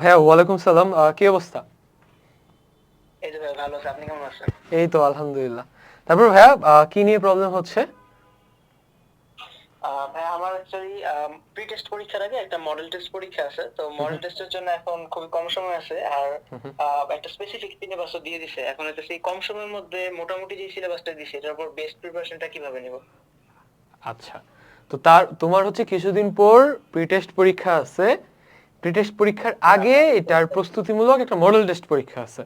ভাইয়া ওয়ালাইকুম সালাম। কি অবস্থা? এই যে ভালো আপনি কেমন আছেন? এই তো আলহামদুলিল্লাহ। তারপর ভাইয়া কি নিয়ে প্রবলেম হচ্ছে? ভাই আমার অ্যাকচুয়ালি প্রি টেস্ট পরীক্ষার আগে একটা মডেল টেস্ট পরীক্ষা আছে। তো মডেল টেস্টের জন্য এখন খুবই কম সময় আছে। আর একটা স্পেসিফিক সিলেবাসও দিয়ে দিছে। এখন হচ্ছে সেই কম সময়ের মধ্যে মোটামুটি যে সিলেবাসটা দিছে এটার উপর বেস্ট প্রিপারেশনটা কীভাবে নেব? আচ্ছা। তো তার তোমার হচ্ছে কিছুদিন পর প্রি টেস্ট পরীক্ষা আছে। প্রি টেস্ট পরীক্ষার আগে এটার প্রস্তুতিমূলক একটা মডেল টেস্ট পরীক্ষা আছে।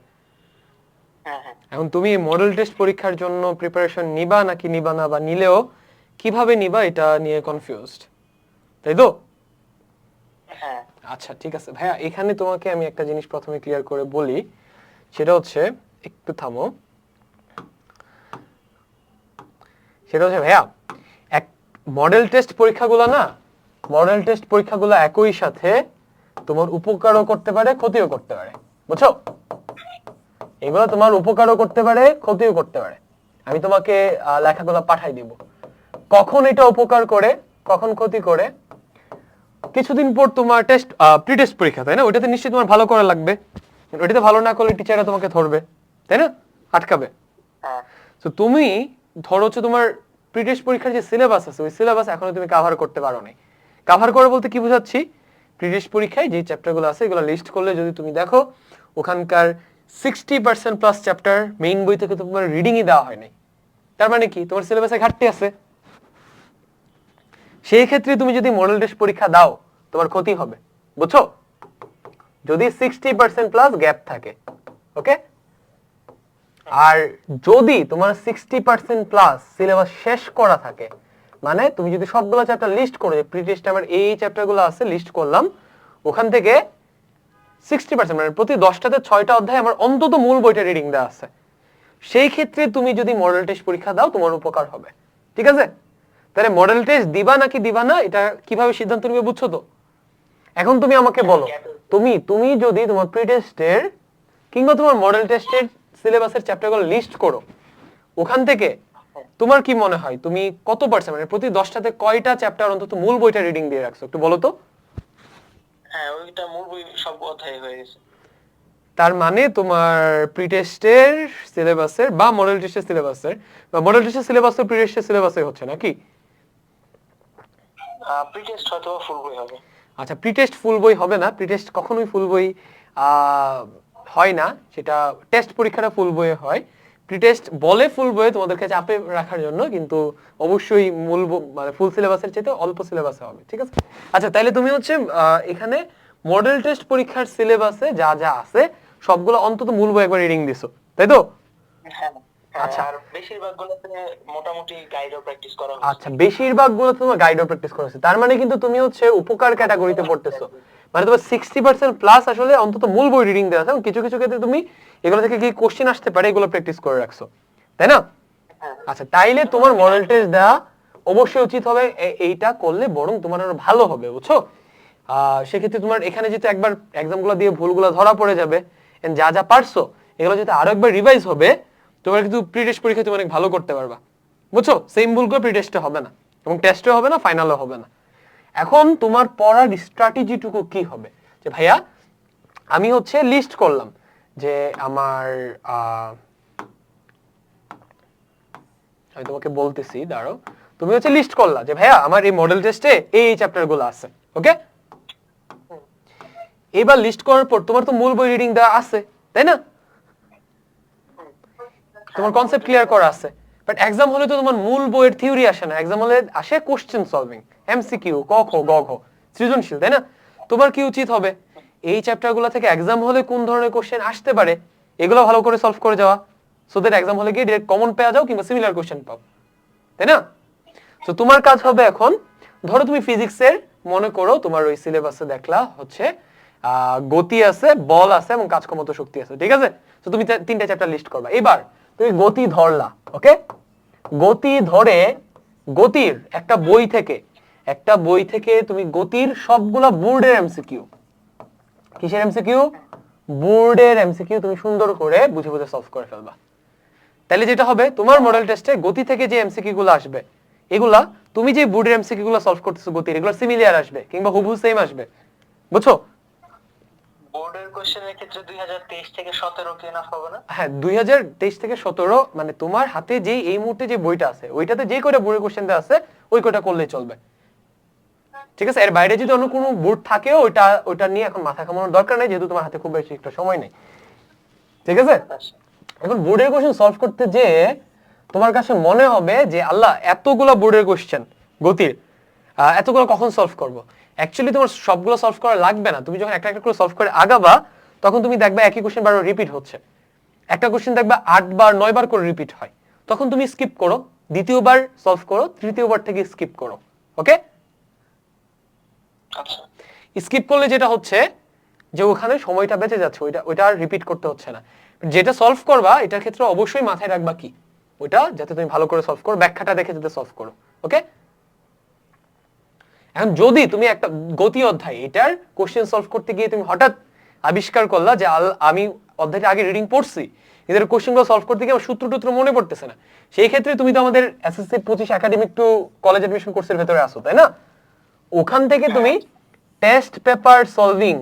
হ্যাঁ হ্যাঁ। এখন তুমি মডেল টেস্ট পরীক্ষার জন্য প্রিপারেশন নিবা নাকি নিবা না বা নিলেও কীভাবে নিবা এটা নিয়ে কনফিউজড তাই তো? হ্যাঁ। আচ্ছা ঠিক আছে। ভাইয়া এখানে তোমাকে আমি একটা জিনিস প্রথমে ক্লিয়ার করে বলি। সেটা হচ্ছে একটু থামো। সেটা হচ্ছে ভাইয়া এক মডেল টেস্ট পরীক্ষাগুলো না মডেল টেস্ট পরীক্ষাগুলো একই সাথে তোমার উপকারও করতে পারে ক্ষতিও করতে পারে। বুঝছ? এগুলো তোমার উপকারও করতে পারে ক্ষতিও করতে পারে। আমি তোমাকে লেখাগুলো পাঠাই দিব। কখন এটা উপকার করে কখন ক্ষতি করে? কিছুদিন পর তোমার টেস্ট প্রি টেস্ট পরীক্ষা তাই না? ওইটাতে নিশ্চয়ই তোমার ভালো করা লাগবে। ওইটাতে ভালো না করলে টিচাররা তোমাকে ধরবে তাই না? আটকাবে। হ্যাঁ। তো তুমি ধরো হচ্ছে তোমার প্রি টেস্ট পরীক্ষার যে সিলেবাস আছে ওই সিলেবাস এখনও তুমি কাভার করতে পারো নাই কাভার করে বলতে কি বোঝাচ্ছি? প্রি টেস্ট পরীক্ষায় যে চ্যাপ্টারগুলো আছে, এগুলো লিস্ট করলে যদি তুমি দেখো, ওখানকার sixty percent plus chapter main বই থেকে তোমার রিডিংই দেওয়া হয় নাই। তার মানে কি? তোমার সিলেবাসে ঘাটতি আছে। সেই ক্ষেত্রে তুমি যদি মডেল টেস্ট পরীক্ষা দাও, তোমার ক্ষতি হবে। বুঝছ? যদি সিক্সটি পার্সেন্ট প্লাস গ্যাপ থাকে ওকে আর যদি তোমার সিক্সটি পার্সেন্ট প্লাস সিলেবাস শেষ করা থাকে মানে তুমি যদি সবগুলো চ্যাপ্টার লিস্ট করো প্রি টেস্টে আমার এই চ্যাপ্টারগুলো আছে লিস্ট করলাম, ওখান থেকে সিক্সটি পার্সেন্ট মানে প্রতি দশটাতে ছয়টা অধ্যায় আমার অন্তত মূল বইটা রিডিং দেওয়া আছে। সেই ক্ষেত্রে তুমি যদি মডেল টেস্ট পরীক্ষা দাও, তোমার উপকার হবে। ঠিক আছে? তাহলে মডেল টেস্ট দিবা নাকি দিবা না, এটা কীভাবে সিদ্ধান্ত নিবে বুঝছ তো? এখন তুমি আমাকে বলো, তুমি তুমি যদি তোমার প্রি টেস্টের কিংবা তোমার মডেল টেস্টের সিলেবাসের চ্যাপ্টারগুলো লিস্ট করো, ওখান থেকে তোমার কি মনে হয়? তুমি কত পার্সেন্ট? মানে প্রতি দশটাতে কয়টা চ্যাপ্টার অন্তত মূল বইটা রিডিং দিয়ে রাখছো? একটু বলো তো। হ্যাঁ ওইটা মূল বই সব অধ্যায় হয়ে গেছে। তার মানে তোমার প্রি টেস্টের সিলেবাসের বা মডেল টেস্টের সিলেবাসের বা মডেল টেস্টের সিলেবাসের প্রি টেস্টের সিলেবাসে হচ্ছে নাকি প্রি টেস্ট হয়তো ফুল বই হবে। আচ্ছা প্রি টেস্ট ফুল বই হবে না। প্রি টেস্ট কখনোই ফুল বই হয় না। সেটা টেস্ট পরীক্ষাটা ফুল বইয়ে হয়। প্রি টেস্ট বলে ফুল বইয়ে তোমাদেরকে চাপে রাখার জন্য কিন্তু অবশ্যই মূল মানে ফুল সিলেবাসের চাইতে অল্প সিলেবাসে হবে ঠিক আছে? আচ্ছা তাইলে তুমি হচ্ছে এখানে মডেল টেস্ট পরীক্ষার সিলেবাসে যা যা আছে সবগুলো অন্তত মূল বই একবার রিডিং দিছো তাই তো? হ্যাঁ আচ্ছা। আচ্ছা। আর বেশিরভাগ গুলোতে মোটামুটি গাইডও প্র্যাকটিস করা হচ্ছে আচ্ছা বেশিরভাগগুলো তোমার গাইডও প্র্যাকটিস করেছে তার মানে কিন্তু তুমি হচ্ছে উপকার ক্যাটাগরিতে পড়তেছো। মানে তোমার সিক্সটি পার্সেন্ট প্লাস আসলে অন্তত মূল বই রিডিং দেওয়া আছে এবং কিছু কিছু ক্ষেত্রে তুমি এগুলো থেকে কি কোশ্চেন আসতে পারে? এগুলো প্র্যাকটিস করে রাখছো। তাই না? আচ্ছা তাইলে তোমার মডেল টেস্ট দেওয়া অবশ্যই উচিত হবে। এইটা করলে বরং তোমার আরও ভালো হবে, বুঝছ? সেক্ষেত্রে তোমার এখানে যেহেতু একবার এক্সামগুলো দিয়ে ভুলগুলো ধরা পড়ে যাবে যা যা পারছ, এগুলো যদি আরও একবার রিভাইজ হবে, তোমার কিন্তু প্রি টেস্ট পরীক্ষা তুমি অনেক ভালো করতে পারবা, বুঝছ? সেম ভুল করে প্রি টেস্টে হবে না, এবং টেস্টে হবে না ফাইনালও হবে না। এখন তোমার পড়ার স্ট্র্যাটেজিটুকু কি হবে? যে ভাইয়া, আমি হচ্ছে লিস্ট করলাম। যে আমার আমি তোমাকে বলতেছি দাঁড়ো তুমি হচ্ছে লিস্ট করলা যে, ভাইয়া, আমার এই মডেল টেস্টে এই চ্যাপ্টারগুলো আছে। ওকে এবার লিস্ট করার পর তোমার তো মূল বই রিডিং দেওয়া আছে, তাই না? তোমার কনসেপ্ট ক্লিয়ার করা আছে। বাট এক্সাম হলে তো তোমার মূল বইয়ের থিওরি আসে না। এক্সাম হলে আসে কোশ্চেন সলভিং এমসিকিউ ক, খ, গ, ঘ, সৃজনশীল, তাই না? তোমার কি উচিত হবে? এই চ্যাপ্টারগুলো থেকে এক্সাম হলে কোন ধরনের কোশ্চেন আসতে পারে, এগুলো ভালো করে সলভ করে যাওয়া। সো দ্যাট এক্সাম হলে গিয়ে ডিরেক্ট কমন পেয়ে যাও কিংবা সিমিলার কোশ্চেন পাও। তাই না? তো তোমার কাজ হবে এখন, ধরো তুমি ফিজিক্সের মনে করো তোমার ওই সিলেবাসে দেখলা হচ্ছে গতি আছে, বল আছে এবং কাজ ক্ষমতা শক্তি আছে, ঠিক আছে? তো তুমি তিনটা চ্যাপ্টার লিস্ট করবা। এবার, তুমি গতি ধরলা ওকে গতি ধরে গতির একটা বই থেকে, একটা বই থেকে তুমি গতির সবগুলা বোর্ডের এমসিকিউ কিসের এমসিকিউ বোর্ডের এমসিকিউ তুমি সুন্দর করে বুঝে বুঝে সলভ করে ফেলবা। তাহলে যেটা হবে তোমার মডেল টেস্টে গতি থেকে যে এমসিকিউ গুলো আসবে এগুলা তুমি যে বোর্ডের এমসিকিউ গুলো সলভ করতেছো গতির এগুলো সিমিলার আসবে কিংবা হুবহু সেম আসবে। বুঝছ? বোর্ডের কোশ্চেনের ক্ষেত্রে দুই হাজার তেইশ থেকে সতেরো কি এনাফ হবে না? হ্যাঁ দুই হাজার তেইশ থেকে সতেরো মানে তোমার হাতে যে এই মুহূর্তে যে বইটা আছে ওইটাতে যে কয়টা বোর্ডের কোশ্চেন আছে ওই কয়টা করলেই চলবে। ঠিক আছে? এর বাইরে যদি অন্য কোনো বোর্ড থাকেও ওইটা ওইটা নিয়ে এখন মাথা কামানোর দরকার নেই যেহেতু তোমার হাতে খুব বেশি একটা সময় নেই। ঠিক আছে? আচ্ছা। এখন বোর্ডের কোশ্চেন সলভ করতে যে তোমার কাছে মনে হবে যে আল্লাহ এতগুলো বোর্ডের কোশ্চেন গতির এতগুলো কখন সলভ করব? অ্যাকচুয়ালি তোমার সবগুলো সলভ করা লাগবে না। তুমি যখন একটা একটা করে সলভ করে আগাবা তখন তুমি দেখবে একই কোশ্চেন বারবার রিপিট হচ্ছে। একটা কোশ্চেন দেখবে আটবার নয়বার করে রিপিট হয়। তখন তুমি স্কিপ করো দ্বিতীয়বার সলভ করো তৃতীয়বার থেকে স্কিপ করো। ওকে স্কিপ করলে যেটা হচ্ছে যে ওখানে সময়টা বেঁচে যাচ্ছে, ওইটা ওইটা আর রিপিট করতে হচ্ছে না। যেটা সলভ করবা, এটার ক্ষেত্রে অবশ্যই মাথায় রাখবা কি? ওইটা যাতে তুমি ভালো করে সলভ করো, ব্যাখ্যাটা দেখে যাতে সলভ করো ওকে এখন যদি তুমি একটা গতি অধ্যায়, এটার কোশ্চেন সলভ করতে গিয়ে তুমি হঠাৎ আবিষ্কার করলা যে আমি অধ্যায়টা আগে রিডিং পড়ছি, এদের কোশ্চেনগুলো সলভ করতে গিয়ে আমার সূত্র টুত্র মনে পড়তেছে না। সেই ক্ষেত্রে তুমি তো আমাদের এসএসসি পঁচিশ একাডেমিক টু কলেজ এডমিশন কোর্সের ভেতরে আসো তাই না? ওখান থেকে তুমি টেস্ট পেপার সলভিং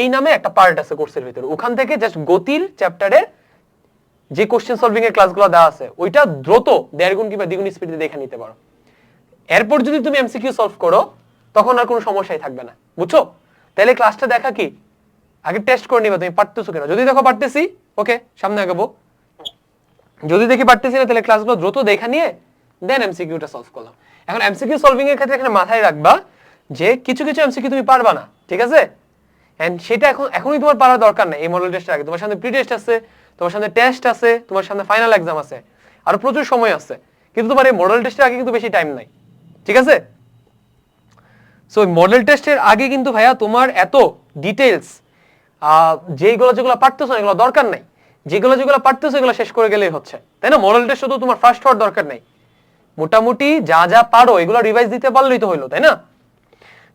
এই নামে একটা পার্ট আছে কোর্সের ভিতরে। ওখান থেকে জাস্ট গতির চ্যাপ্টারের যে কোশ্চেন সলভিং এর ক্লাসগুলো দেওয়া আছে ওইটা দ্রুত দেড় গুণ কিংবা দ্বিগুণ স্পিডে দেখে নিতে পারো। এরপর যদি তুমি এমসিকিউ সলভ করো তখন আর কোনো সমস্যাই থাকবে না। বুঝছ? তাহলে ক্লাসটা দেখা কি? আগে টেস্ট করে নিবা তুমি পারতেছো কিনা? যদি দেখো পারতেছি ওকে সামনে আগাবো। যদি দেখি পারতেছি না তাহলে ক্লাসগুলো দ্রুত দেখা নিয়ে দেন এমসিকিউটা সলভ করলাম। এখন এমসিকিউ সলভিং এর ক্ষেত্রে এখানে মাথায় রাখবা যে কিছু কিছু এমসিকিউ তুমি পারবা না, ঠিক আছে? এন্ড সেটা এখন এখনই তোমার পারার দরকার নেই এই মডেল টেস্টের আগে। তোমার সামনে প্রি টেস্ট আছে, তোমার সামনে টেস্ট আছে, তোমার সামনে ফাইনাল এক্সাম আছে, আর প্রচুর সময় আছে। কিন্তু তোমার এই মডেল টেস্টের আগে কিন্তু বেশি টাইম নাই, ঠিক আছে? সো মডেল টেস্টের আগে কিন্তু ভাইয়া তোমার এত ডিটেলস যেগুলো যেগুলো পারতেছো এগুলো দরকার নাই। যেগুলো যেগুলো পারতেছো, এগুলো শেষ করে গেলেই হচ্ছে। তাই না? মডেল টেস্ট তো তোমার ফার্স্ট হওয়ার দরকার নেই। মোটামুটি যা যা পারো এগুলো রিভাইজ দিতে পারলেই তো হইল তাই না?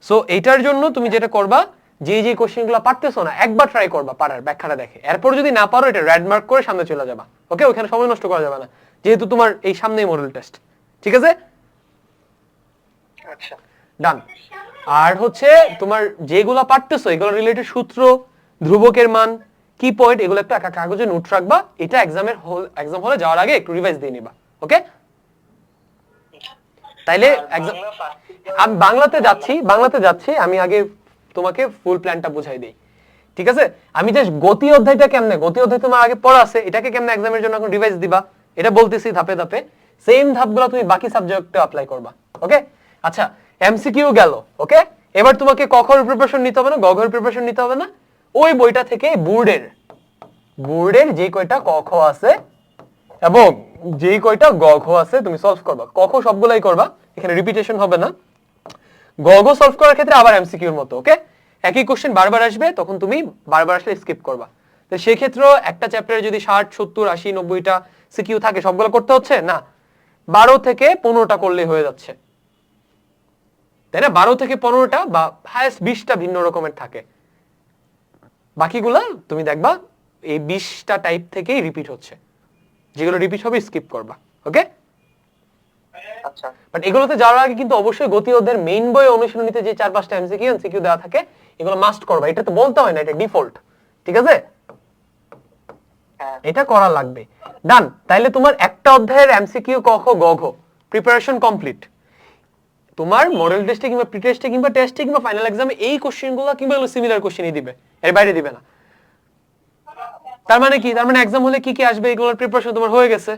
সো এইটার জন্য তুমি যেটা করবা যে যে কোশ্চেনগুলো পারতেছো না একবার ট্রাই করবা পারার ব্যাখ্যাটা দেখে। এরপর যদি না পারো এটা রেড মার্ক করে সামনে চলে যাবা। ওকে ওখানে সময় নষ্ট করা যাবে না। যেহেতু তোমার এই সামনেই মডেল টেস্ট ঠিক আছে? আচ্ছা। ডান আর হচ্ছে তোমার যেগুলো পারতেছো এগুলো রিলেটেড সূত্র ধ্রুবকের মান কি পয়েন্ট এগুলো একটা একা কাগজে নোট রাখবা। এটা এক্সামের হল এক্সাম হলে যাওয়ার আগে একটু রিভাইজ দিয়ে নিবা। ওকে তাইলে আমি বাংলাতে যাচ্ছি বাংলাতে যাচ্ছি আমি আগে তোমাকে ফুল প্ল্যানটা বুঝাই দিই। ঠিক আছে? আমি জাস্ট গতি অধ্যায়টা কেমনে? গতি অধ্যায় তোমার আগে পড়া আছে এটাকে কেমনে এক্সামের জন্য এখন রিভাইজ দিবা? এটা বলতেছি ধাপে ধাপে। সেম ধাপগুলো তুমি বাকি সাবজেক্টে অ্যাপ্লাই করবা ওকে আচ্ছা এমসিকিউ গেল ওকে এবার তোমাকে কখর প্রিপারেশন নিতে হবে না গঘর প্রিপারেশন নিতে হবে না? ওই বইটা থেকে বোর্ডের বোর্ডের যে কয়টা ক খ আছে এবং যেই কয়টা গ ঘ আছে তুমি সলভ করবা। ক খ সবগুলাই করবা, এখানে রিপিটেশন হবে না। গ ঘ সলভ করার ক্ষেত্রে আবার এমসিকিউর মতো ওকে একই কোশ্চেন বারবার আসবে, তখন তুমি বারবার আসলে স্কিপ করবা। তো সেই ক্ষেত্রেও একটা চ্যাপ্টারে যদি ষাট, সত্তর, আশি, নব্বইটা সিকিউ থাকে, সবগুলো করতে হচ্ছে? না। বারো থেকে পনেরোটা করলেই হয়ে যাচ্ছে। তাই না? বারো থেকে পনেরোটা বা হায়েস্ট বিশটা ভিন্ন রকমের থাকে। বাকিগুলা তুমি দেখবা, এই বিশটা টাইপ থেকেই রিপিট হচ্ছে। যেগুলো রিপিট হবে স্কিপ করবা ওকে আচ্ছা। বাট এগুলোতে যাওয়ার আগে কিন্তু অবশ্যই গতি ওদের মেইন বই অনুশীলনীতে যে চার পাঁচটা এমসিকিউ এমসিকিউ দেওয়া থাকে এগুলো মাস্ট করবা। এটা তো বলতে হয় না এটা ডিফল্ট ঠিক আছে? হ্যাঁ। এটা করা লাগবে। ডান তাইলে তোমার একটা অধ্যায়ের এমসিকিউ ক খ গ ঘ প্রিপারেশন কমপ্লিট তোমার মডেল টেস্টে কিংবা প্রি টেস্টে কিংবা টেস্টে কিংবা ফাইনাল এক্সামে এই কোশ্চেনগুলো কিংবা এগুলো সিমিলার কোশ্চেনই দিবে। এর বাইরে দিবে না। তার মানে কি? তার মানে এক্সাম হলে কি কি আসবে? এগুলোর প্রিপারেশন তোমার হয়ে গেছে।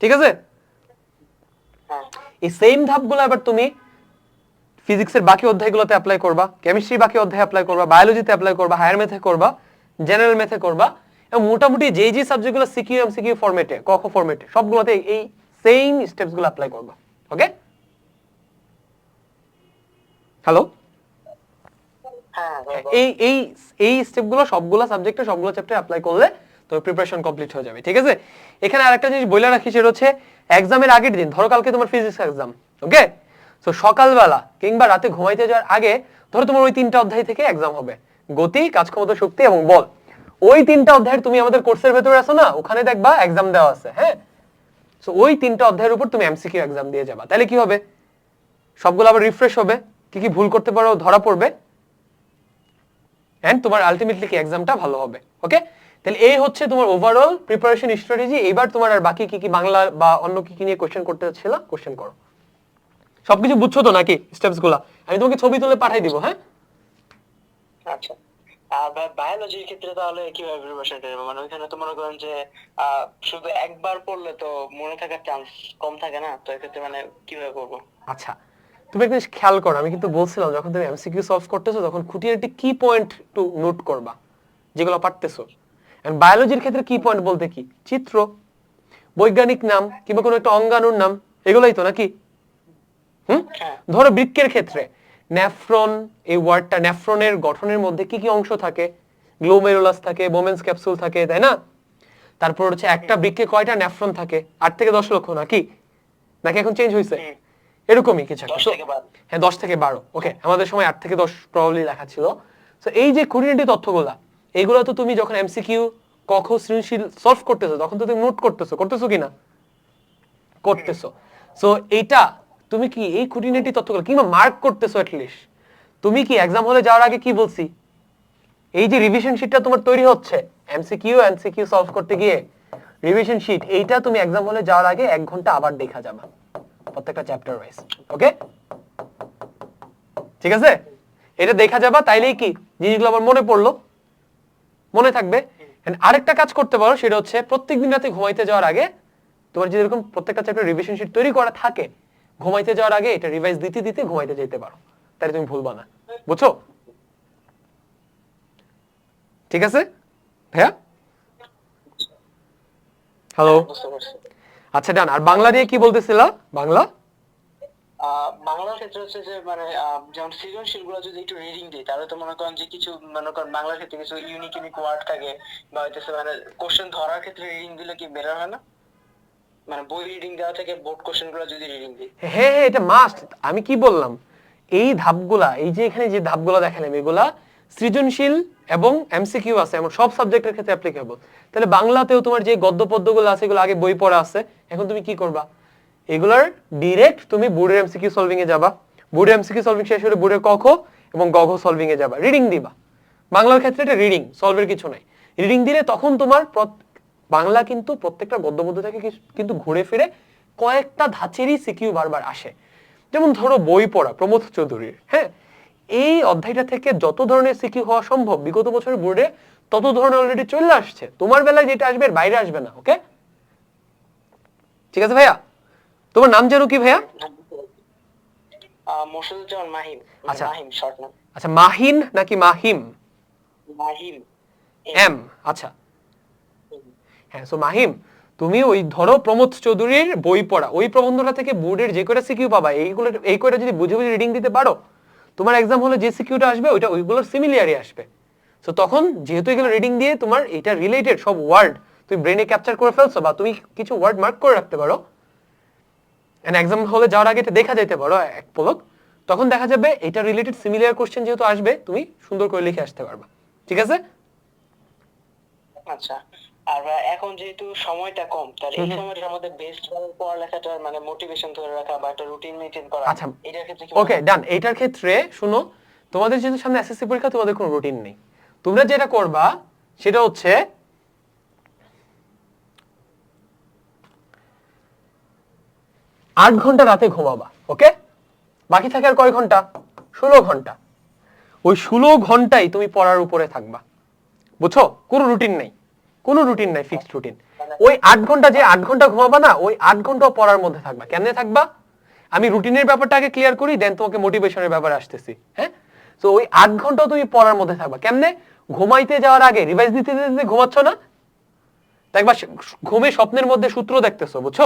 ঠিক আছে? হ্যাঁ। এই সেম ধাপগুলো আবার তুমি ফিজিক্সের বাকি অধ্যায়গুলোতে অ্যাপ্লাই করবা কেমিস্ট্রি বাকি অধ্যায় অ্যাপ্লাই করবা বায়োলজিতে অ্যাপ্লাই করবা হায়ার ম্যাথে করবা জেনারেল ম্যাথে করবা এবং মোটামুটি যেই যে সাবজেক্টগুলো সিকিউ এমসিকিউ ফরম্যাটে ক খ ফরম্যাটে সবগুলোতে এই সেম স্টেপসগুলো অ্যাপ্লাই করবা। ওকে হ্যালো হ্যাঁ এই এই এই স্টেপগুলো সবগুলো সাবজেক্টে সবগুলো চ্যাপ্টার অ্যাপ্লাই করলে তোমার প্রিপারেশন কমপ্লিট হয়ে যাবে, ঠিক আছে? এখানে আরেকটা জিনিস বলে রাখি, সেটা হচ্ছে এক্সামের আগের দিন, ধরো কালকে তোমার ফিজিক্স এক্সাম ওকে তো সকালবেলা কিংবা রাতে ঘুমাইতে যাওয়ার আগে, ধরো তোমার ওই তিনটা অধ্যায় থেকে এক্সাম হবে। গতি কাজ ক্ষমতা শক্তি এবং বল। ওই তিনটা অধ্যায়ের তুমি আমাদের কোর্সের ভেতরে আছো না, ওখানে দেখবা এক্সাম দেওয়া আছে হ্যাঁ? তো ওই তিনটা অধ্যায়ের উপর তুমি এমসিকিউ এক্সাম দিয়ে যাবা। তাহলে কি হবে? সবগুলো আবার রিফ্রেশ হবে। কি কি ভুল করতে পারো, ধরা পড়বে। এন্ড তোমার আলটিমেটলি কি এক্সামটা ভালো হবে ওকে তাহলে এই হচ্ছে তোমার ওভারঅল প্রিপারেশন স্ট্র্যাটেজি এবার তোমার আর বাকি কি কি বাংলা বা অন্য কি কি নিয়ে কোশ্চেন করতে চাচ্ছিল কোশ্চেন করো। সবকিছু বুঝছ তো নাকি স্টেপসগুলা? আমি তোমাকে ছবি তুলে পাঠিয়ে দিব হ্যাঁ? আচ্ছা। বায়োলজির ক্ষেত্রে তাহলে কীভাবে প্রিপারেশন মানে ওইখানে তো মনে করেন যে শুধু একবার পড়লে তো মনে থাকার চান্স কম থাকে না? তো এক্ষেত্রে মানে কীভাবে করব? আচ্ছা। তুমি একটা খেয়াল করো আমি কিন্তু বলছিলাম যখন তুমি এমসিকিউ সলভ করতেছো তখন খুঁটিনাটি কি পয়েন্ট একটু নোট করবা? যেগুলো পারতেছো। বায়োলজির ক্ষেত্রে কি পয়েন্ট বলতে কি? চিত্র। বৈজ্ঞানিক নাম কিংবা কোনো একটা অঙ্গাণুর নাম এগুলোই তো নাকি? হুম? হ্যাঁ। ধরো বৃক্কের ক্ষেত্রে ন্যাফ্রন এই ওয়ার্ডটা ন্যাফ্রনের গঠনের মধ্যে কি কি অংশ থাকে? গ্লোমেরোলাস থাকে বোমেন্স ক্যাপসুল থাকে তাই না? তারপর হচ্ছে একটা বৃক্কে কয়টা ন্যাফ্রন থাকে? আট থেকে দশ লক্ষ নাকি? নাকি এখন চেঞ্জ হয়েছে এরকমই কিছু। হ্যাঁ দশ থেকে বারো। ওকে আমাদের সময় আট থেকে দশ প্রবলি লেখা ছিল। তো এই যে খুঁটিনাটি তথ্যগুলা এইগুলো তো তুমি যখন এমসিকিউ কখ সৃজনশীল সলভ করতেছো, তখন তো তুমি নোট করতেছো করতেছো কিনা? করতেছো। সো এইটা তুমি কি এই খুঁটিনাটি তথ্যগুলো কিংবা মার্ক করতেছো লিস্ট তুমি কি এক্সাম হলে যাওয়ার আগে কি বলছি? এই যে রিভিশন শিটটা তোমার তৈরি হচ্ছে এমসিকিউ এমসিকিউ সলভ করতে গিয়ে রিভিশন শিট এইটা তুমি এক্সাম হলে যাওয়ার আগে এক ঘণ্টা আবার দেখা যাবে, প্রত্যেকটা চ্যাপ্টার ওয়াইজ ওকে ঠিক আছে? এটা দেখা যাবা, তাইলেই কি, জিনিসগুলো আবার মনে পড়ল মনে থাকবে। আরেকটা কাজ করতে পারো, সেটা হচ্ছে প্রত্যেকদিন রাতে ঘুমাইতে যাওয়ার আগে তোমার যদি এরকম প্রত্যেকটা চ্যাপ্টার রিভিশন শিট তৈরি করা থাকে, ঘুমাইতে যাওয়ার আগে এটা রিভাইজ দিতে দিতে ঘুমাইতে যেতে পারো। তাহলে তুমি ভুলবা না। বুঝছ? ঠিক আছে? ভাইয়া? হ্যালো আচ্ছা ডান। আর বাংলা নিয়ে কি বলতেছিলা? বাংলা? বাংলার ক্ষেত্রে হচ্ছে যে মানে যেমন সৃজনশীলগুলো যদি একটু রিডিং দিই, তাহলে তো মনে করেন যে কিছু, মনে করেন বাংলার ক্ষেত্রে কিছু ইউনিক ইউনিক ওয়ার্ড থাকে বা হইতেছে মানে কোশ্চেন ধরার ক্ষেত্রে রিডিং দিলে কি বেটার হয় না? মানে বই রিডিং দেওয়া থেকে বোর্ড কোশ্চেনগুলো যদি রিডিং দিই। হ্যাঁ হ্যাঁ এটা মাস্ট আমি কি বললাম? এই ধাপগুলা, এই যে এখানে যে ধাপগুলা দেখালাম, এগুলা সৃজনশীল এবং এমসিকিউ আছে, এমন সব সাবজেক্টের ক্ষেত্রে অ্যাপ্লিকেবল তাহলে বাংলাতেও তোমার যে গদ্য পদ্যগুলো আছে, এগুলো আগে বই পড়া আছে, এখন তুমি কি করবা? এগুলার ডিরেক্ট তুমি বোর্ডের এমসিকিউ সলভিং এ যাবা। বোর্ডের এমসিকিউ সলভিং শেষ হলে বোর্ডের ক খ এবং গ ঘ সলভিং এ যাবা। রিডিং দিবা। বাংলার ক্ষেত্রে এটা রিডিং সলভের কিছু নাই। রিডিং দিলে তখন তোমার বাংলা কিন্তু প্রত্যেকটা গদ্য মধ্য থেকে কিন্তু ঘুরে ফিরে কয়েকটা ধাঁচেরই সিকিউ বারবার আসে। যেমন ধরো বই পড়া, প্রমোদ চৌধুরীর হ্যাঁ? এই অধ্যায়টা থেকে যত ধরনের সিকিউ হওয়া সম্ভব, বিগত বছরের বোর্ডে তত ধরনের অলরেডি চলে আসছে। তোমার বেলায় যেটা আসবে বাইরে আসবে না ওকে ঠিক আছে ভাইয়া? তোমার নাম যেন কি ভাইয়া? মোর্শেদুজ্জামান মাহিম আচ্ছা। মাহিম শর্ট নাম। আচ্ছা মাহিন নাকি মাহিম? মাহিম এম। আচ্ছা। হ্যাঁ সো মাহিম তুমি ওই ধরো প্রমোদ চৌধুরীর বই পড়া ওই প্রবন্ধটা থেকে বোর্ডের যে কয়টা সিকিউ পাবা এইগুলো এই কয়টা যদি বুঝে বুঝে রিডিং দিতে পারো তোমার এক্সাম হলে যে সিকিউটা আসবে ওইটা ওইগুলোর সিমিলিয়ারই আসবে। সো তখন যেহেতু এগুলো রিডিং দিয়ে তোমার এটা রিলেটেড সব ওয়ার্ড তুমি ব্রেনে ক্যাপচার করে ফেলছো বা তুমি কিছু ওয়ার্ড মার্ক করে রাখতে পারো এক্সাম হলে যাওয়ার আগে এটা দেখা যেতে পারো এক পলক। তখন দেখা যাবে এটা রিলেটেড সিমিলার কোশ্চেন যেহেতু আসবে তুমি সুন্দর করে লিখে আসতে পারবা। ঠিক আছে? আচ্ছা। আর এখন যেহেতু সময়টা কম তাহলে এই সময়টার মধ্যে বেস্ট পড়ালেখাটার মানে মোটিভেশন ধরে রাখা বা একটা রুটিন মেনটেন করা আচ্ছা। এটার ক্ষেত্রে ওকে ডান এটার ক্ষেত্রে শুনো তোমাদের যেহেতু সামনে এসএসসি পরীক্ষা তোমাদের কোনো রুটিন নেই। তোমরা যেটা করবা সেটা হচ্ছে আট ঘণ্টা রাতে ঘুমাবা ওকে বাকি থাকে আর কয় ঘণ্টা? ষোলো ঘণ্টা। ওই ষোলো ঘন্টাই তুমি পড়ার উপরে থাকবা। বুঝছ? কোনো রুটিন নেই। কোনো রুটিন নাই ফিক্সড রুটিন ওই আট ঘণ্টা যে আট ঘণ্টা ঘুমাবা না, ওই আট ঘণ্টা পড়ার মধ্যে থাকবা। কেমনে থাকবা? আমি রুটিনের ব্যাপারটা আগে ক্লিয়ার করি দেন তোমাকে মোটিভেশনের ব্যাপারে আসতেছি হ্যাঁ? তো ওই আট ঘণ্টা তুমি পড়ার মধ্যে থাকবা। কেমনে? ঘুমাইতে যাওয়ার আগে রিভাইজ দিতে দিতে ঘুমাচ্ছ না? একবার ঘুমে স্বপ্নের মধ্যে সূত্র দেখতেছো, বুঝছ?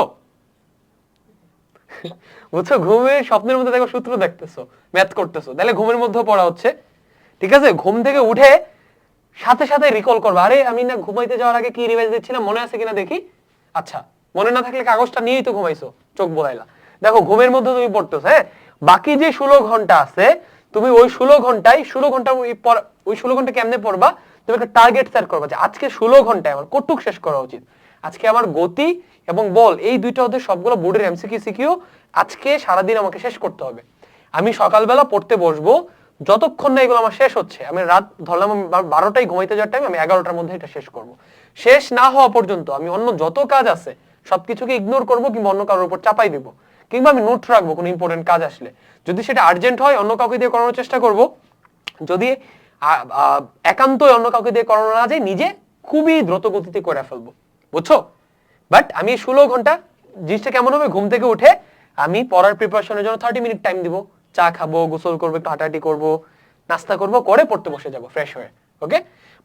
বুঝছ? ঘুমে স্বপ্নের মধ্যে দেখো সূত্র দেখতেছো ম্যাথ করতেছো। তাহলে ঘুমের মধ্যেও পড়া হচ্ছে। ঠিক আছে? ঘুম থেকে উঠে সাথে সাথে রিকল করবা। আরে, আমি না ঘুমাইতে যাওয়ার আগে কি রিভাইজ দিচ্ছিলাম, মনে আছে কিনা দেখি? আচ্ছা মনে না থাকলে কাগজটা নিয়েই তো ঘুমাইছো, চোখ বোলাইলা। দেখো, ঘুমের মধ্যে তুমি পড়তেছো হ্যাঁ? বাকি যে ষোলো ঘণ্টা আছে, তুমি ওই ষোলো ঘন্টায়, ষোলো ঘণ্টা ওই ওই ষোলো ঘণ্টা কেমনে পড়বা? তুমি একটা টার্গেট সেট করবা যে আজকে ষোলো ঘন্টায় আমার কটুক শেষ করা উচিত। আজকে আমার গতি এবং বল, এই দুইটা ওদের সবগুলো বোর্ডের এমসিকিউ সিকিউ আজকে সারাদিন আমাকে শেষ করতে হবে। আমি সকালবেলা পড়তে বসবো, যতক্ষণ না এগুলো আমার শেষ হচ্ছে, আমি রাত ধরলাম বারোটায় ঘুমাইতে যাওয়ার টাইম আমি এগারোটার মধ্যে এটা শেষ করব। শেষ না হওয়া পর্যন্ত আমি অন্য যত কাজ আছে, সবকিছুকে ইগনোর করব কিংবা অন্য কারোর উপর চাপাই দিব, কিংবা আমি নোট রাখব কোনো ইম্পর্টেন্ট কাজ আসলে। যদি সেটা আর্জেন্ট হয়, অন্য কাউকে দিয়ে করানোর চেষ্টা করব। যদি একান্তই অন্য কাউকে দিয়ে করানো না যায়, নিজে খুবই দ্রুত গতিতে করে ফেলব। বুঝছ? বাট আমি ষোলো ঘণ্টা জিনিসটা কেমন হবে? ঘুম থেকে উঠে আমি পড়ার প্রিপারেশনের জন্য থার্টি মিনিট টাইম দিব। চা খাব, গোসল করব, একটু হাঁটাহাঁটি করব, নাস্তা করব, করে পড়তে বসে যাব ফ্রেশ হয়ে ওকে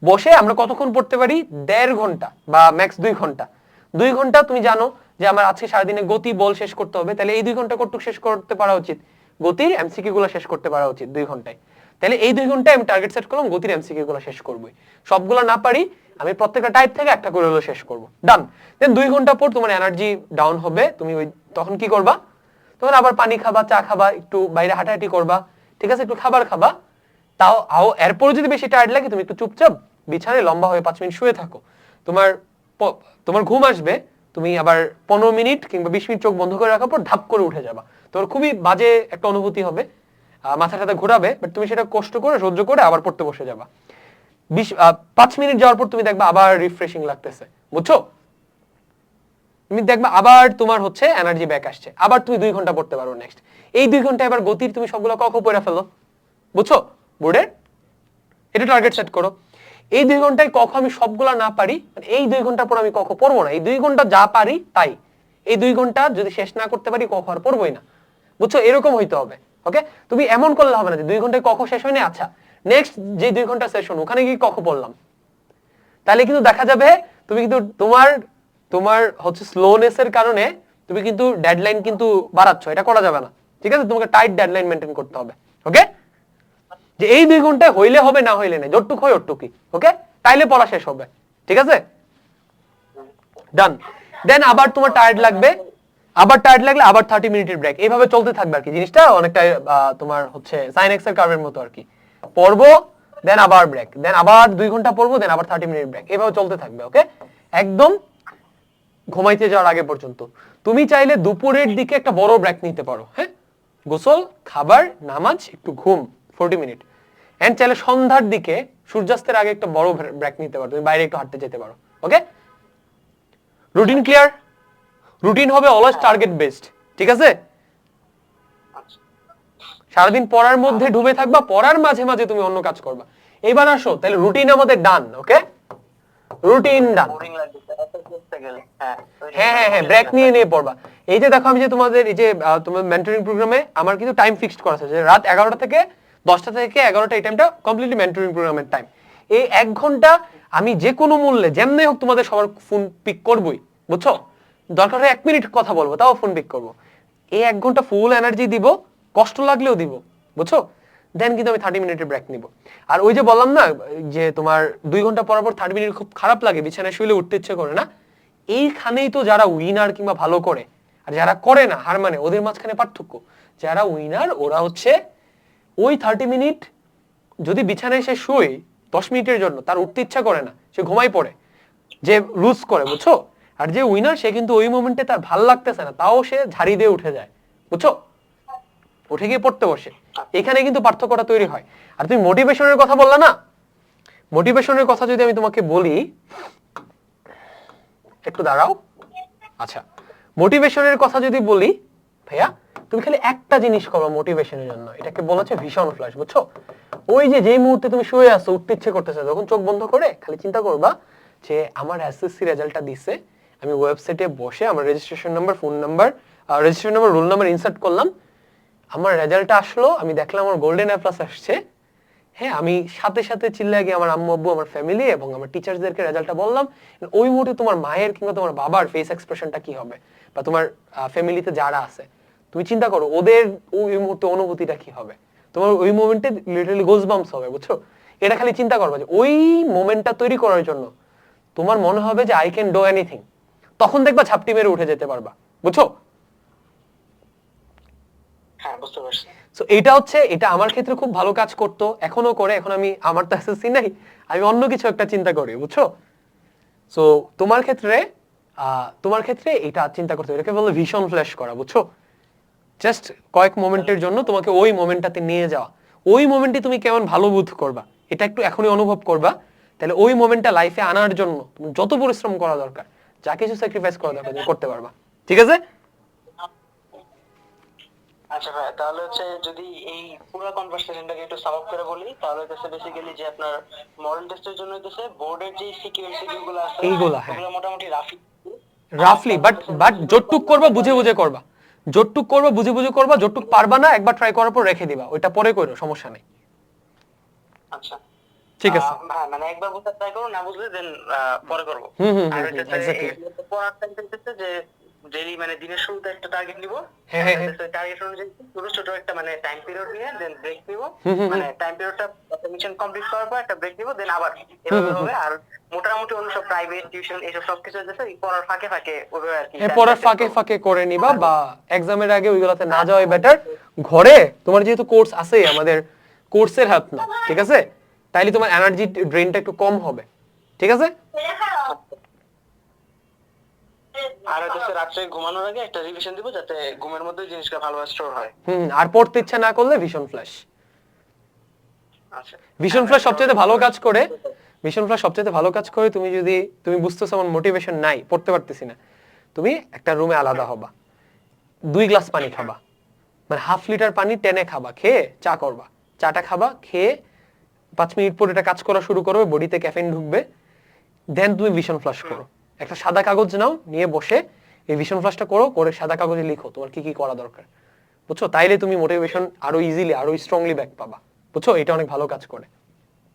বসে আমরা কতক্ষণ পড়তে পারি? দেড় ঘণ্টা বা ম্যাক্স দুই ঘণ্টা। দুই ঘণ্টা তুমি জানো যে আমার আজকে সারাদিনে গতি বল শেষ করতে হবে, তাহলে এই দুই ঘণ্টা কতটুকু শেষ করতে পারা উচিত? গতির এমসিকিউ গুলো শেষ করতে পারা উচিত দুই ঘন্টায়। তাহলে এই দুই ঘন্টায় আমি টার্গেট সেট করলাম, গতির এমসিকিউ গুলো শেষ করবোই। সবগুলো না পারি, আমি প্রত্যেকটা টাইপ থেকে একটা করে হলো শেষ করব। ডান দেন দুই ঘণ্টা পর তোমার এনার্জি ডাউন হবে, তুমি ওই তখন কি করবা? তখন আবার পানি খাবা, চা খাবা, একটু বাইরে হাঁটাহাঁটি করবা, ঠিক আছে? একটু খাবার খাবা। তাও, আও এরপর যদি বেশি টায়ার্ড লাগে, তুমি একটু চুপচাপ বিছানায় লম্বা হয়ে পাঁচ মিনিট শুয়ে থাকো। তোমার তোমার ঘুম আসবে, তুমি আবার পনেরো মিনিট কিংবা বিশ মিনিট চোখ বন্ধ করে রাখার পর ধাপ করে উঠে যাবা। তোমার খুবই বাজে একটা অনুভূতি হবে। আহ, মাথা টাথা ঘোরাবে বাট তুমি সেটা কষ্ট করে সহ্য করে আবার পড়তে বসে যাবা। বিশ পাঁচ মিনিট যাওয়ার পর তুমি দেখবা আবার রিফ্রেশিং লাগতেছে বুঝছ? তুমি দেখবা আবার তোমার হচ্ছে এনার্জি ব্যাক আসছে আবার তুমি দুই ঘণ্টা পড়তে পারো নেক্সট এই দুই ঘণ্টা এবার গতির তুমি সবগুলো কখন পড়ে ফেলো বুঝছ? বোর্ডের এটা টার্গেট সেট করো। এই দুই ঘন্টায় কখন আমি সবগুলা না পারি মানে এই দুই ঘণ্টা পর আমি কখন পড়ব না। এই দুই ঘণ্টা যা পারি তাই। এই দুই ঘণ্টা যদি শেষ না করতে পারি কখন আর পড়বোই না। বুঝছ? এরকম হইতে হবে। ওকে তুমি এমন করলে হবে না যে দুই ঘন্টায় কখন শেষ হয়নি? আচ্ছা নেক্সট যে দুই ঘণ্টা সেশন ওখানে গিয়ে কখন পড়লাম। তাহলে কিন্তু দেখা যাবে তুমি কিন্তু তোমার তোমার হচ্ছে স্লোনেস এর কারণে তুমি কিন্তু ডেডলাইন কিন্তু বাড়াচ্ছ, এটা করা যাবে না। ঠিক আছে? তোমাকে টাইট ডেডলাইন মেনটেন করতে হবে। ওকে যে এই দুই ঘন্টায় হইলে হবে, না হইলে নেই। যতটুক হয় ওটুকুই। ওকে তাইলে পড়া শেষ হবে। ঠিক আছে? ডান দেন আবার তোমার টায়ার্ড লাগবে। আবার টায়ার্ড লাগলে আবার থার্টি মিনিটের ব্রেক এইভাবে চলতে থাকবে আর কি জিনিসটা অনেকটা তোমার হচ্ছে সাইন এক্সের কার্ভের মতো আর কি পড়ব দেন আবার ব্রেক দেন আবার দুই ঘণ্টা পড়ব দেন আবার থার্টি মিনিট ব্রেক এইভাবে চলতে থাকবে ওকে একদম ঘুমাইতে যাওয়ার আগে পর্যন্ত। তুমি চাইলে দুপুরের দিকে একটা বড় ব্রেক নিতে পারো হ্যাঁ? গোসল, খাবার, নামাজ, একটু ঘুম ফোরটি মিনিট। অ্যান্ড চাইলে সন্ধ্যার দিকে সূর্যাস্তের আগে একটা বড় ব্রেক নিতে পারো। তুমি বাইরে একটু হাঁটতে যেতে পারো ওকে রুটিন ক্লিয়ার রুটিন হবে অলওয়েজ টার্গেট বেসড ঠিক আছে? আচ্ছা। সারাদিন পড়ার মধ্যে ডুবে থাকবা পড়ার মাঝে মাঝে তুমি অন্য কাজ করবা। এবার আসো তাহলে রুটিন আমাদের ডান ওকে রুটিন ডান হ্যাঁ হ্যাঁ হ্যাঁ ব্রেক নিয়ে নিয়ে পড়বা। এই যে দেখো আমি যে তোমাদের এই যে তোমার মেন্টরিং প্রোগ্রামে আমার কিন্তু টাইম ফিক্সড করা আছে। যে রাত এগারোটা থেকে দশটা থেকে এগারোটা এই টাইমটা কমপ্লিটলি মেন্টরিং প্রোগ্রামের টাইম এই এক ঘণ্টা আমি যে কোনো মূল্যে যেমনি হোক তোমাদের সবার ফোন পিক করবই বুঝছ? দরকার হয় এক মিনিট কথা বলব, তাও ফোন পিক করব। এই এক ঘণ্টা ফুল এনার্জি দিব, কষ্ট লাগলেও দিব, বুঝছ? দেন কিন্তু আমি থার্টি মিনিটের ব্রেক নিব। আর ওই যে বললাম না, যে তোমার দুই ঘণ্টা পর পর থার্টি মিনিট খুব খারাপ লাগে, বিছানায় শুলে উঠতে ইচ্ছে করে না? এইখানেই তো যারা উইনার কিংবা ভালো করে, আর যারা করে না, হার মানে ওদের মাঝখানে পার্থক্য। যারা উইনার ওরা হচ্ছে ওই থার্টি মিনিট যদি বিছানায় সে শুয়ে দশ মিনিটের জন্য, তার উঠতে ইচ্ছা করে না, সে ঘুমাই পড়ে, যে লুজ করে, বুঝছ? আর যে উইনার সে কিন্তু ওই মোমেন্টে তার ভালো লাগতেছে না, তাও সে ঝাড়ি দিয়ে উঠে যায়, বুঝছ? উঠে গিয়ে পড়তে বসে। এখানে কিন্তু পার্থক্যটা তৈরি হয়। আর তুমি মোটিভেশনের কথা বললা না? মোটিভেশনের কথা যদি আমি তোমাকে বলি, একটু দাঁড়াও। আচ্ছা মোটিভেশনের কথা যদি বলি, ভাইয়া, তুমি খালি একটা জিনিস করো মোটিভেশনের জন্য। এটাকে বলা হচ্ছে ভীষণ ফ্ল্যাশ বুঝছ? ওই যে যেই মুহূর্তে তুমি শুয়ে আসো উঠতে ইচ্ছে করতেছে, যখন চোখ বন্ধ করে খালি চিন্তা করবা যে আমার এসএসসি রেজাল্টটা দিছে আমি ওয়েবসাইটে বসে আমার registration number phone number registration number roll number insert করলাম। আমার রেজাল্টটা আসলো, আমি দেখলাম আমার গোল্ডেন এ প্লাস আসছে। হ্যাঁ আমি সাথে সাথে চিল্লায় গিয়ে আমার আম্মু, আব্বু, আমার ফ্যামিলি এবং আমার টিচার্সদেরকে রেজাল্টটা বললাম। ওই মুহূর্তে তোমার মায়ের কিংবা তোমার বাবার ফেস এক্সপ্রেশনটা কি হবে? বা তোমার ফ্যামিলিতে যারা আছে, তুমি চিন্তা করো, ওদের ওই মুহূর্তে অনুভূতিটা কি হবে? তোমার ওই মোমেন্টে লিটারালি গোজবাম্পস হবে, বুঝছ? এটা খালি চিন্তা করবে যে ওই মোমেন্টটা তৈরি করার জন্য তোমার মনে হবে যে আই ক্যান ডো এনিথিং তখন দেখবা ঝাপটি মেরে উঠে যেতে পারবা। বুঝছ? হ্যাঁ সো এটা হচ্ছে এটা আমার ক্ষেত্রে খুব ভালো কাজ করতো এখনও করে এখন আমি আমার তো এসএসসি নাই আমি অন্য কিছু একটা চিন্তা করি বুঝছ? সো তোমার ক্ষেত্রে তোমার ক্ষেত্রে এটা চিন্তা করতে হবে। এটাকে বলে ভীষণ ফ্ল্যাশ করা বুঝছ? জাস্ট কয়েক মোমেন্টের জন্য তোমাকে ওই মোমেন্টটাতে নিয়ে যাওয়া। ওই মোমেন্টে তুমি কেমন ভালো বোধ করবা এটা একটু এখনই অনুভব করবা তাহলে ওই মোমেন্টটা লাইফে আনার জন্য যত পরিশ্রম করা দরকার যা কিছু স্যাক্রিফাইস করা দরকার করতে পারবা। ঠিক আছে? আচ্ছা ভাই তাহলে হচ্ছে যদি এই পুরো কনভারসেশনটাকে একটু সাম আপ করে বলি তাহলে হচ্ছে বেসিক্যালি যে আপনার মডেল টেস্টের জন্য হচ্ছে বোর্ডের যে সিকিউ এমসিকিউ গুলো আছে এইগুলা, হ্যাঁ। ওগুলো মোটামুটি রাফি রাফলি বাট বাট জোটটুক করবা বুঝে বুঝে করবা। জোটটুক করবা বুঝে বুঝে করবা জোটটুক পারবা না একবার ট্রাই করার পর রেখে দিবা। ওইটা পরে করো সমস্যা নেই। আচ্ছা। ঠিক আছে। হ্যাঁ মানে একবার বুঝতে ট্রাই করো না বুঝলে দেন পরে করব। আর পড়ার টাইম যে ডেইলি মানে দিনের শুরুতে একটা টার্গেট নিব হ্যাঁ, হ্যাঁ, হ্যাঁ। টার্গেট অনুযায়ী ছোট ছোট একটা মানে টাইম পিরিয়ড নিয়ে দেন ব্রেক নিব। মানে টাইম পিরিয়ডটা মিশন কমপ্লিট করার পর একটা ব্রেক নিব দেন আবার এভাবে হবে। আর মোটামুটি অন্য সব প্রাইভেট টিউশন এসব সবকিছু হচ্ছে এই পড়ার ফাঁকে ফাঁকে ওইভাবে আর কি হ্যাঁ পড়ার ফাঁকে ফাঁকে করে নিবা বা এক্সামের আগে ওইগুলোতে না যাওয়াই বেটার ঘরে তোমার যেহেতু কোর্স আছে আমাদের কোর্সের হাত না ঠিক আছে? তাইলে তোমার এনার্জি ড্রেনটা একটু কম হবে। ঠিক আছে? আর হচ্ছে রাত্রে ঘুমানোর আগে একটা রিভিশন দিব যাতে ঘুমের মধ্যে জিনিসটা ভালোভাবে স্টোর হয়। হুম আর পড়তে ইচ্ছা না করলে ফ্ল্যাশ ফ্ল্যাশ সবচেয়ে ভালো কাজ করে ফ্ল্যাশ সবচেয়ে ভালো কাজ করে তুমি যদি তুমি বুঝতেছো আমার মোটিভেশন নাই পড়তে পারতেছি না তুমি একটা রুমে আলাদা হবা। দুই গ্লাস পানি খাবা। মানে হাফ লিটার পানি টেনে খাবা খেয়ে চা করবা। চাটা খাবা খেয়ে পাঁচ মিনিট পর এটা কাজ করা শুরু করবে বডিতে ক্যাফেইন ঢুকবে। দেন তুমি ভিশন ফ্লাশ করো। একটা সাদা কাগজ নাও নিয়ে বসে এই ভিশন ফ্লাশটা করো করে সাদা কাগজে লিখো তোমার কি কি করা দরকার। বুঝছ? তাইলে তুমি মোটিভেশন আরও ইজিলি আরও স্ট্রংলি ব্যাক পাবা। বুঝছ? এটা অনেক ভালো কাজ করে।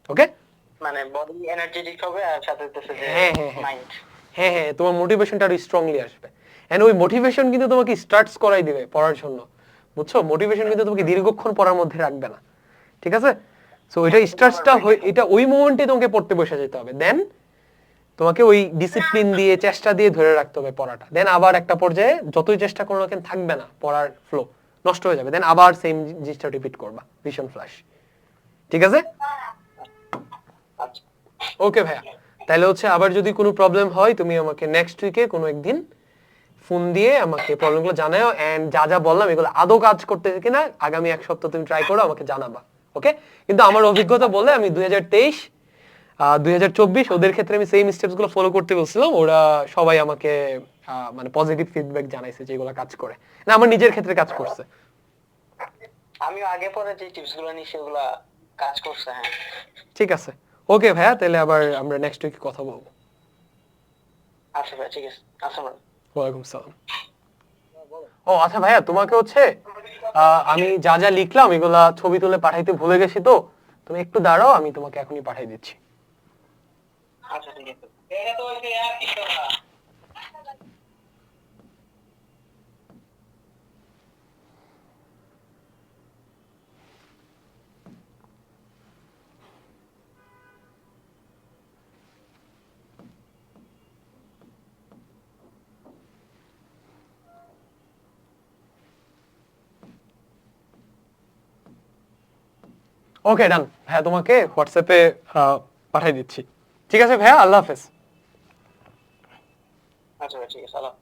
ওকে মানে বডি এনার্জেটিক হবে আর সাথে হচ্ছে যে হ্যাঁ, হ্যাঁ, হ্যাঁ। মাইন্ড হ্যাঁ হ্যাঁ তোমার মোটিভেশনটা আরও স্ট্রংলি আসবে। এন্ড ওই মোটিভেশন কিন্তু তোমাকে স্টার্টস করাই দিবে পড়ার জন্য। বুঝছ? মোটিভেশন কিন্তু তোমাকে দীর্ঘক্ষণ পড়ার মধ্যে রাখবে না। ঠিক আছে? সো এটা স্টার্টসটা এটা ওই মোমেন্টে তোমাকে পড়তে বসে যেতে হবে। দেন তোমাকে ওই ডিসিপ্লিন দিয়ে চেষ্টা দিয়ে ধরে রাখতে হবে পড়াটা। দেন আবার একটা পর্যায়ে যতই চেষ্টা করো না কেন থাকবে না পড়ার ফ্লো নষ্ট হয়ে যাবে। দেন আবার সেম জিনিসটা রিপিট করবা। ভীষণ ফ্ল্যাশ ঠিক আছে? ওকে ভাইয়া। তাহলে হচ্ছে আবার যদি কোনো প্রবলেম হয় তুমি আমাকে নেক্সট উইকে কোনো একদিন ফোন দিয়ে আমাকে প্রবলেমগুলো জানাও এন্ড যা যা বললাম এগুলো আদৌ কাজ করতেছে কিনা আগামী এক সপ্তাহ তুমি ট্রাই করো আমাকে জানাবা। ওকে কিন্তু আমার অভিজ্ঞতা বলে আমি দুই হাজার তেইশ দুই হাজার চব্বিশ ওদের ক্ষেত্রে আমি সেই স্টেপসগুলো ফলো করতে বলছিলাম। ওরা সবাই আমাকে মানে পজিটিভ ফিডব্যাক জানাইছে যে এগুলো কাজ করে। না আমার নিজের ক্ষেত্রে কাজ করছে। আমিও আগে পরে যে নিই সেগুলা কাজ করছে হ্যাঁ। ঠিক আছে। ওকে ভাইয়া তাহলে আবার আমরা নেক্সট উইকে কথা বলব। আচ্ছা ভাই ঠিক আছে। ভাই ওয়ালাইকুম সালাম। ও আচ্ছা ভাইয়া তোমাকে হচ্ছে আমি যা যা লিখলাম, এগুলা ছবি তুলে পাঠাইতে ভুলে গেছি তো। তুমি একটু দাঁড়াও, আমি তোমাকে এখনই পাঠাই দিচ্ছি। আচ্ছা ঠিক আছে। এটা তো ওই যে আর কিছু না ওকে ডান ভাইয়া তোমাকে হোয়াটসঅ্যাপে পাঠিয়ে দিচ্ছি। ঠিক আছে ভাইয়া? আল্লাহ হাফেজ। আচ্ছা ঠিক আছে, আল্লাহ।